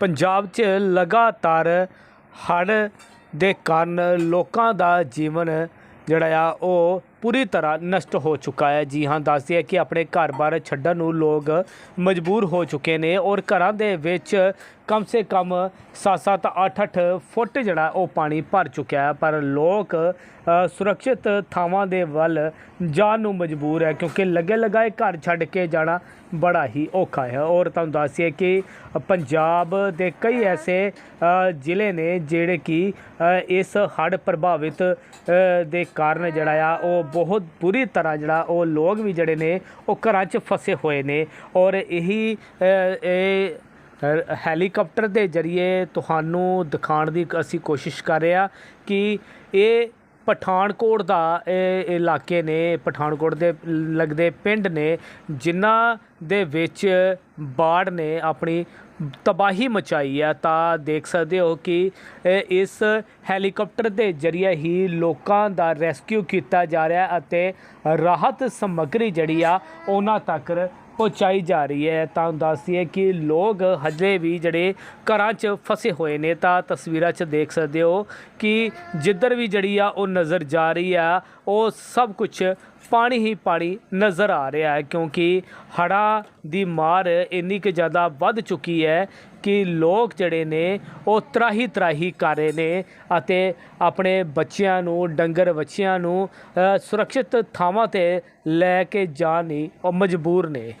ਪੰਜਾਬ 'ਚ ਲਗਾਤਾਰ ਹੜ੍ਹ ਦੇ ਕਾਰਨ ਲੋਕਾਂ ਦਾ ਜੀਵਨ ਜਿਹੜਾ ਆ ਉਹ ਪੂਰੀ ਤਰ੍ਹਾਂ ਨਸ਼ਟ ਹੋ ਚੁੱਕਾ ਹੈ। ਜੀ ਹਾਂ, ਦੱਸਦੇ ਆ ਕਿ ਆਪਣੇ ਘਰ-ਬਾਰ ਛੱਡਣ ਨੂੰ ਲੋਕ ਮਜਬੂਰ ਹੋ ਚੁੱਕੇ ਨੇ ਔਰ ਘਰਾਂ ਦੇ ਵਿੱਚ ਕਮ ਸੇ ਕਮ 7-7 8-8 ਫੁੱਟ ਜਿਹੜਾ ਉਹ ਪਾਣੀ ਭਰ ਚੁੱਕਿਆ ਹੈ। ਪਰ ਲੋਕ ਸੁਰੱਖਿਅਤ ਥਾਵਾਂ ਦੇ ਵੱਲ ਜਾਣ ਨੂੰ ਮਜਬੂਰ ਹੈ ਕਿਉਂਕਿ ਲੱਗੇ ਲਗਾਏ ਘਰ ਛੱਡ ਕੇ ਜਾਣਾ ਬੜਾ ਹੀ ਔਖਾ ਹੈ। ਔਰ ਤੁਹਾਨੂੰ ਦੱਸੀਏ ਕਿ ਪੰਜਾਬ ਦੇ ਕਈ ਐਸੇ ਜ਼ਿਲ੍ਹੇ ਨੇ ਜਿਹੜੇ ਕਿ ਇਸ ਹੜ੍ਹ ਪ੍ਰਭਾਵਿਤ ਦੇ ਕਾਰਨ ਜਿਹੜਾ ਆ, ਉਹ ਬਹੁਤ ਬੁਰੀ ਤਰ੍ਹਾਂ ਜਿਹੜਾ ਉਹ ਲੋਕ ਵੀ ਜਿਹੜੇ ਨੇ ਉਹ ਘਰਾਂ 'ਚ ਫਸੇ ਹੋਏ ਨੇ ਔਰ ਇਹੀ ਇਹ ਹੈਲੀਕਾਪਟਰ ਦੇ ਜ਼ਰੀਏ ਤੁਹਾਨੂੰ ਦਿਖਾਉਣ ਦੀ ਅਸੀਂ ਕੋਸ਼ਿਸ਼ ਕਰ ਰਹੇ ਹਾਂ ਕਿ ਇਹ ਪਠਾਨਕੋਟ ਦਾ ਇਹ ਇਲਾਕੇ ਨੇ, ਪਠਾਨਕੋਟ ਦੇ ਲੱਗਦੇ ਪਿੰਡ ਨੇ, ਜਿਨ੍ਹਾਂ ਦੇ ਵਿੱਚ ਬਾੜ ਨੇ ਆਪਣੀ ਤਬਾਹੀ ਮਚਾਈ ਹੈ ਤਾਂ ਦੇਖ ਸਕਦੇ ਹੋ ਕਿ ਇਸ ਹੈਲੀਕਾਪਟਰ ਦੇ ਜ਼ਰੀਏ ਹੀ ਲੋਕਾਂ ਦਾ ਰੈਸਕਿਊ ਕੀਤਾ ਜਾ ਰਿਹਾ ਅਤੇ ਰਾਹਤ ਸਮੱਗਰੀ ਜਿਹੜੀ ਆ, ਉਹਨਾਂ ਤੱਕ ਪਹੁੰਚਾਈ ਜਾ ਰਹੀ ਹੈ। ਤਾਂ ਦੱਸਦੀਏ ਕਿ ਲੋਕ ਹਜੇ ਵੀ ਜਿਹੜੇ ਘਰਾਂ 'ਚ ਫਸੇ ਹੋਏ ਨੇ, ਤਾਂ ਤਸਵੀਰਾਂ 'ਚ ਦੇਖ ਸਕਦੇ ਹੋ ਕਿ ਜਿੱਧਰ ਵੀ ਜਿਹੜੀ ਆ ਉਹ ਨਜ਼ਰ ਜਾ ਰਹੀ ਆ, ਉਹ ਸਭ ਕੁਝ ਪਾਣੀ ਹੀ ਪਾਣੀ ਨਜ਼ਰ ਆ ਰਿਹਾ ਹੈ। ਕਿਉਂਕਿ ਹੜ੍ਹਾਂ ਦੀ ਮਾਰ ਇੰਨੀ ਕਿ ਜ਼ਿਆਦਾ ਵੱਧ ਚੁੱਕੀ ਹੈ ਕਿ ਲੋਕ ਜਿਹੜੇ ਨੇ, ਉਹ ਤਰਾਹੀ ਤਰਾਹੀ ਕਰ ਰਹੇ ਨੇ ਅਤੇ ਆਪਣੇ ਬੱਚਿਆਂ ਨੂੰ, ਡੰਗਰ ਬੱਚਿਆਂ ਨੂੰ ਸੁਰੱਖਿਅਤ ਥਾਵਾਂ ਤੇ ਲੈ ਕੇ ਜਾਣ ਲਈ ਉਹ ਮਜਬੂਰ ਨੇ।